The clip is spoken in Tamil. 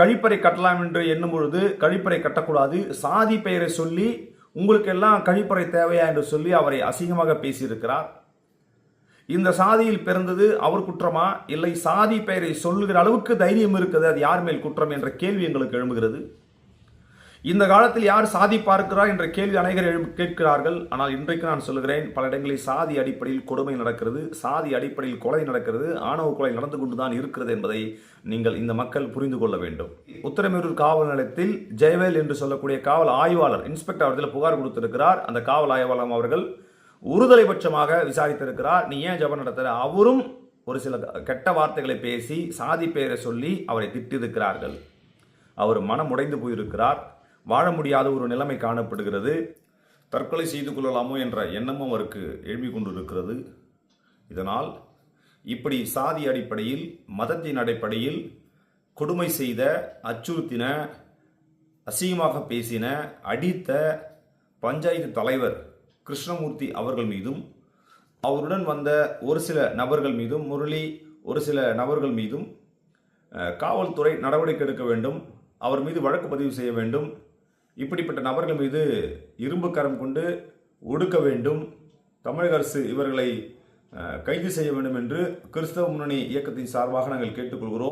கழிப்பறை கட்டலாம் என்று எண்ணும் பொழுது கழிப்பறை கட்டக்கூடாது. சாதி பெயரை சொல்லி உங்களுக்கெல்லாம் கழிப்பறை தேவையா என்று சொல்லி அவரை அசிங்கமாக பேசியிருக்கிறார். இந்த சாதியில் பிறந்தது அவர் குற்றமா? இல்லை சாதி பெயரை சொல்லுகிற அளவுக்கு தைரியம் இருக்குது அது யார் மேல் குற்றம் என்ற கேள்வி எங்களுக்கு எழும்புகிறது. இந்த காலத்தில் யார் சாதி பார்க்கிறார் என்ற கேள்வி அனைவர் கேட்கிறார்கள். ஆனால் இன்றைக்கு நான் சொல்லுகிறேன் பல இடங்களில் சாதி அடிப்படையில் கொடுமை நடக்கிறது சாதி அடிப்படையில் கொலை நடக்கிறது ஆணவ கொலை நடந்து கொண்டுதான் இருக்கிறது என்பதை நீங்கள் இந்த மக்கள் புரிந்து கொள்ள வேண்டும். உத்தரமேரூர் காவல் நிலையத்தில் ஜெயவேல் என்று சொல்லக்கூடிய காவல் ஆய்வாளர் இன்ஸ்பெக்டர் அவர்களில் புகார் கொடுத்திருக்கிறார். அந்த காவல் ஆய்வாளர் அவர்கள் ஒருதலைபட்சமாக விசாரித்திருக்கிறார். நீ ஏன் ஜெபம் நடத்துகிற அவரும் ஒரு சில கெட்ட வார்த்தைகளை பேசி சாதி பெயரை சொல்லி அவரை திட்டிருக்கிறார்கள் அவர் மனம் உடைந்து போயிருக்கிறார். வாழ முடியாத ஒரு நிலைமை காணப்படுகிறது. தற்கொலை செய்து கொள்ளலாமோ என்ற எண்ணமும் அவருக்கு எழுப்பி கொண்டிருக்கிறது. இதனால் இப்படி சாதி அடிப்படையில் மதத்தின் அடிப்படையில் கொடுமை செய்த அச்சுறுத்தின அசிங்கமாக பேசின அடித்த பஞ்சாயத்து தலைவர் கிருஷ்ணமூர்த்தி அவர்கள் மீதும் அவருடன் வந்த ஒரு சில நபர்கள் மீதும் முரளி ஒரு சில நபர்கள் மீதும் காவல்துறை நடவடிக்கை எடுக்க வேண்டும். அவர் மீது வழக்கு பதிவு செய்ய வேண்டும். இப்படிப்பட்ட நபர்கள் மீது இரும்பு கரம் கொண்டு ஒடுக்க வேண்டும். தமிழக அரசு இவர்களை கைது செய்ய வேண்டும் என்று கிறிஸ்தவ முன்னணி இயக்கத்தின் சார்பாக நாங்கள் கேட்டுக்கொள்கிறோம்.